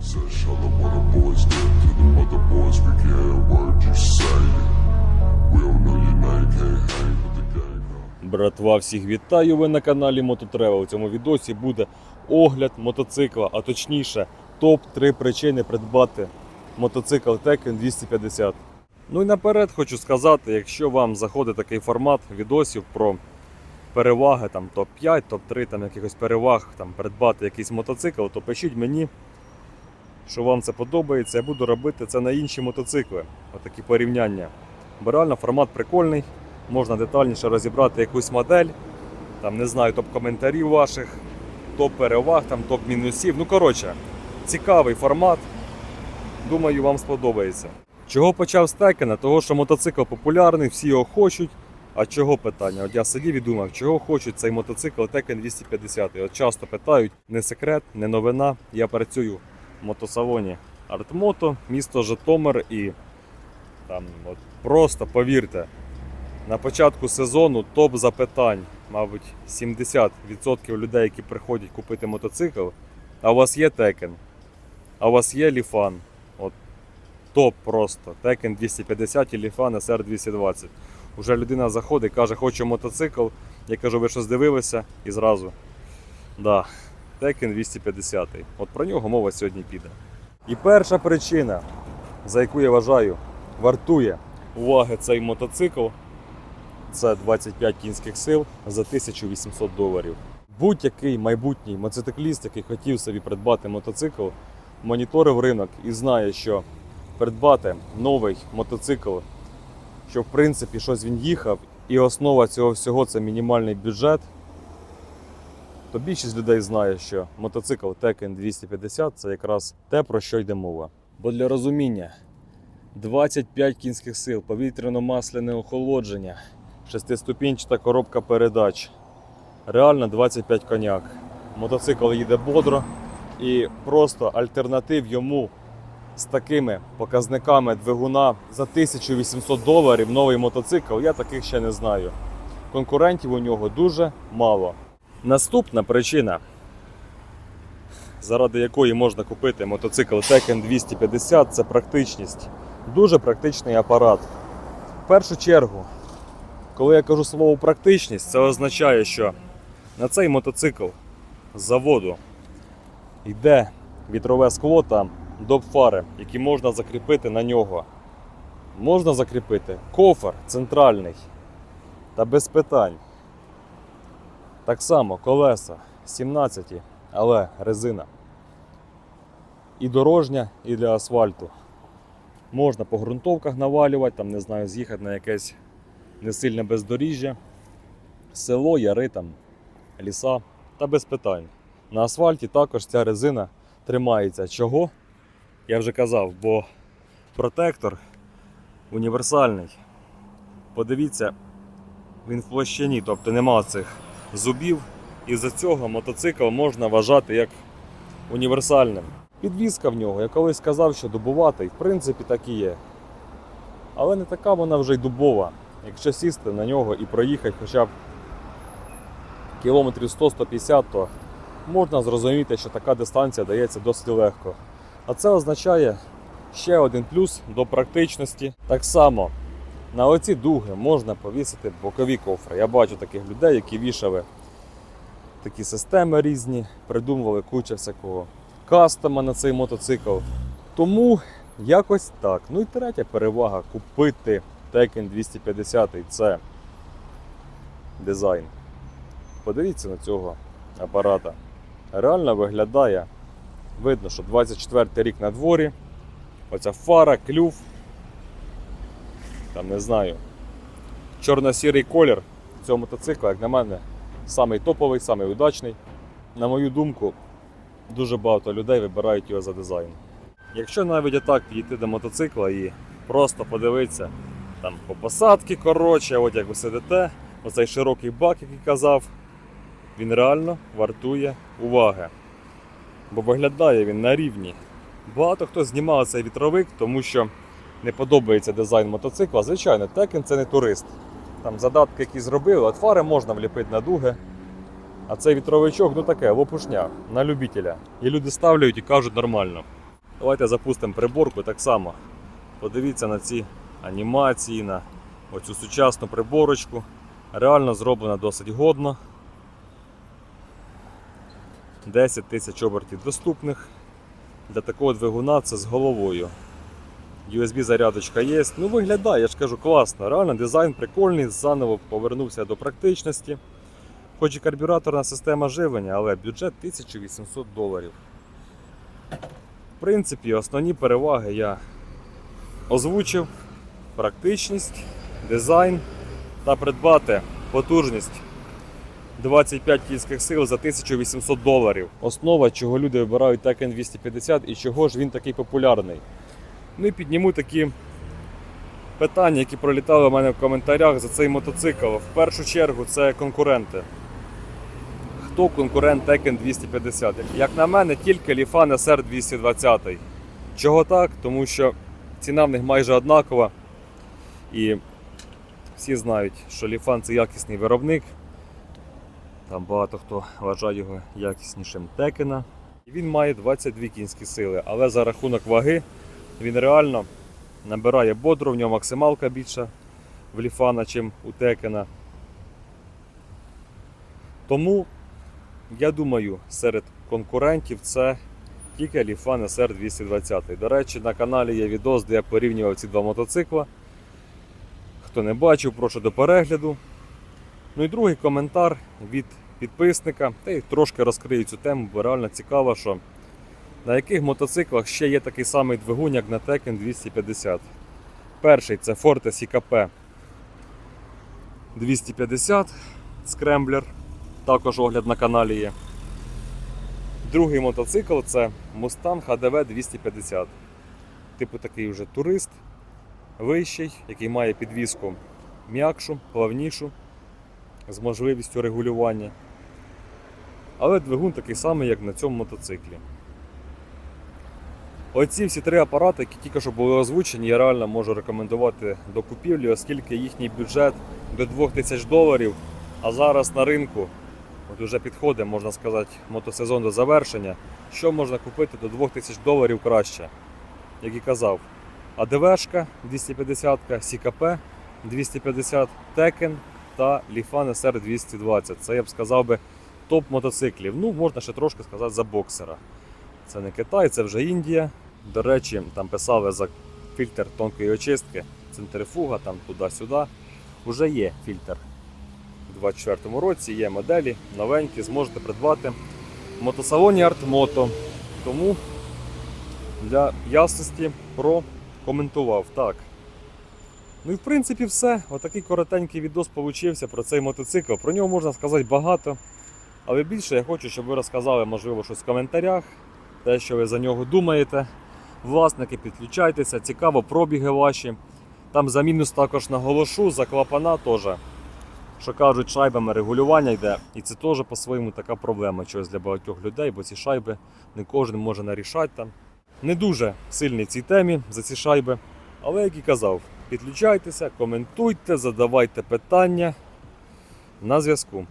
Them what the boys did to the mother boys. We word you say. We don't know your name, can't hang with the gang. Братва, всіх вітаю! Ви на каналі Мототревел. У цьому відосі буде огляд мотоцикла, а точніше, топ-3 причини придбати мотоцикл Tekken 250. Ну і наперед хочу сказати, якщо вам заходить такий формат відосів про переваги, там топ-5, топ-3, там якихось переваг, там придбати якийсь мотоцикл, то пишіть мені, що вам це подобається. Я буду робити це на інші мотоцикли. Отакі порівняння. Бо реально формат прикольний можна детальніше розібрати якусь модель, там не знаю, топ-коментарів ваших, топ-переваг, там топ-мінусів. Ну, коротше, цікавий формат. Думаю, вам сподобається. Чого почав з Текена? Того, що мотоцикл популярний, всі його хочуть. А чого питання? От я сидів і думав, чого хочуть цей мотоцикл Tekken 250. От часто питають, не секрет, не новина. Я працюю мотосалоні Артмото, місто Житомир і там от просто повірте, на початку сезону топ запитань, мабуть, 70% людей, які приходять купити мотоцикл. А у вас є Tekken, а у вас є Ліфан. От топ просто. Tekken 250 і Ліфан SR 220. Уже людина заходить, каже, хочу мотоцикл. Я кажу, ви що здивилися? І зразу. Да, Tekken 250. От про нього мова сьогодні піде. І перша причина, за яку я вважаю, вартує уваги цей мотоцикл. Це 25 кінських сил за 1800 доларів. Будь-який майбутній мотоцикліст, який хотів собі придбати мотоцикл, моніторив ринок і знає, що придбати новий мотоцикл, що в принципі щось він їхав, і основа цього всього це мінімальний бюджет. То більшість людей знає, що мотоцикл Tekken 250 це якраз те, про що йде мова. Бо для розуміння 25 кінських сил, повітряно-масляне охолодження, шестиступінчата коробка передач. Реально 25 коняк. Мотоцикл їде бодро і просто альтернатив йому з такими показниками двигуна за 1800 доларів новий мотоцикл, я таких ще не знаю. Конкурентів у нього дуже мало. Наступна причина, заради якої можна купити мотоцикл Tekken 250, це практичність. Дуже практичний апарат. В першу чергу, коли я кажу слово практичність, це означає, що на цей мотоцикл з заводу йде вітрове скло та доп-фари, які можна закріпити на нього. Можна закріпити кофер центральний та без питань. Так само колеса 17, але резина. І дорожня, і для асфальту. Можна по ґрунтовках навалювати, там, не знаю, з'їхати на якесь несильне бездоріжжя, село, яри, там, ліса та без питань. На асфальті також ця резина тримається. Чого? Я вже казав, бо протектор універсальний. Подивіться, він в площині, тобто нема цих зубів. І за цього мотоцикл можна вважати як універсальним. Підвізка в нього, я колись сказав, що дубуватий, в принципі, так і є. Але не така вона вже й дубова. Якщо сісти на нього і проїхати хоча б кілометрів 100-150, то можна зрозуміти, що така дистанція дається досить легко. А це означає ще один плюс до практичності. Так само на оці дуги можна повісити бокові кофри. Я бачу таких людей, які вішали такі системи різні, придумували куча всякого кастома на цей мотоцикл. Тому якось так. Ну і третя перевага купити Tekken 250 це дизайн. Подивіться на цього апарата. Реально виглядає. Видно, що 24 рік на дворі. Оця фара, клюв. Там не знаю. Чорно-сірий колір цього мотоцикла, як на мене, самий топовий, самий удачний. На мою думку, дуже багато людей вибирають його за дизайн. Якщо навіть отак підійти до мотоцикла і просто подивитися там по посадці, коротше, от як ви сидите, оцей широкий бак, який казав, він реально вартує уваги. Бо виглядає він на рівні. Багато хто знімав цей вітровик, тому що не подобається дизайн мотоцикла. Звичайно, Tekken це не турист. Там задатки, які зробили, от фари можна вліпити на дуги. А цей вітровичок, ну таке, лопушня на любителя. І люди ставлять і кажуть нормально. Давайте запустимо приборку так само. Подивіться на ці анімації, на оцю сучасну приборочку. Реально зроблена досить годно. 10 тисяч обертів доступних. Для такого двигуна це з головою. USB зарядочка є. Ну виглядає, я ж кажу, класно. Реально дизайн прикольний, заново повернувся до практичності. Хоч і карбюраторна система живлення, але бюджет 1800 доларів. В принципі, основні переваги я озвучив: практичність, дизайн та придбати потужність 25 кінських сил за 1800 доларів. Основа, чого люди вибирають Tekken 250 і чого ж він такий популярний. Ну і підніму такі питання, які пролітали в мене в коментарях за цей мотоцикл. В першу чергу це конкуренти. Хто конкурент Tekken 250? Як на мене, тільки Lifan SR 220. Чого так? Тому що ціна в них майже однакова. І всі знають, що Lifan це якісний виробник. Там багато хто вважає його якіснішим Текена. Він має 22 кінські сили, але за рахунок ваги він реально набирає бодро, в нього максималка більша в Ліфана, чим у Текена. Тому я думаю, серед конкурентів це тільки Ліфан SR 220. До речі, на каналі є відос, де я порівнював ці два мотоцикла. Хто не бачив, прошу до перегляду. Ну і другий коментар від підписника. Та й трошки розкрию цю тему, бо реально цікаво, що на яких мотоциклах ще є такий самий двигун, як на Tekken 250. Перший це Forte CKP 250 скремблер. Також огляд на каналі є. Другий мотоцикл це Mustang HDV 250. Типу такий вже турист, вищий, який має підвіску м'якшу, плавнішу, з можливістю регулювання. Але двигун такий самий, як на цьому мотоциклі. Оці всі три апарати, які тільки що були озвучені, я реально можу рекомендувати до купівлі, оскільки їхній бюджет до 2000 доларів, а зараз на ринку от уже підходить, можна сказати, мотосезон до завершення. Що можна купити до 2000 доларів краще? Як і казав, АДВшка 250, СКП 250, Tekken та Lifan SR 220. Це я б сказав би топ мотоциклів. Ну, можна ще трошки сказати за боксера. Це не Китай, це вже Індія. До речі, там писали за фільтр тонкої очистки, центрифуга, там туди-сюди. Уже є фільтр. У 24-му році є моделі новенькі, зможете придбати в мотосалоні Артмото. Тому для ясності прокоментував. Так. Ну і в принципі все. Отакий коротенький відос получився про цей мотоцикл. Про нього можна сказати багато. Але більше я хочу, щоб ви розказали, можливо, щось в коментарях, те, що ви за нього думаєте. Власники, підключайтеся, цікаво пробіги ваші. Там за мінус також наголошу, за клапана теж. Що кажуть, шайбами регулювання йде. І це теж по-своєму така проблема чогось для багатьох людей, бо ці шайби не кожен може нарішати там. Не дуже сильний цій темі за ці шайби. Але як і казав, підключайтеся, коментуйте, задавайте питання. На зв'язку.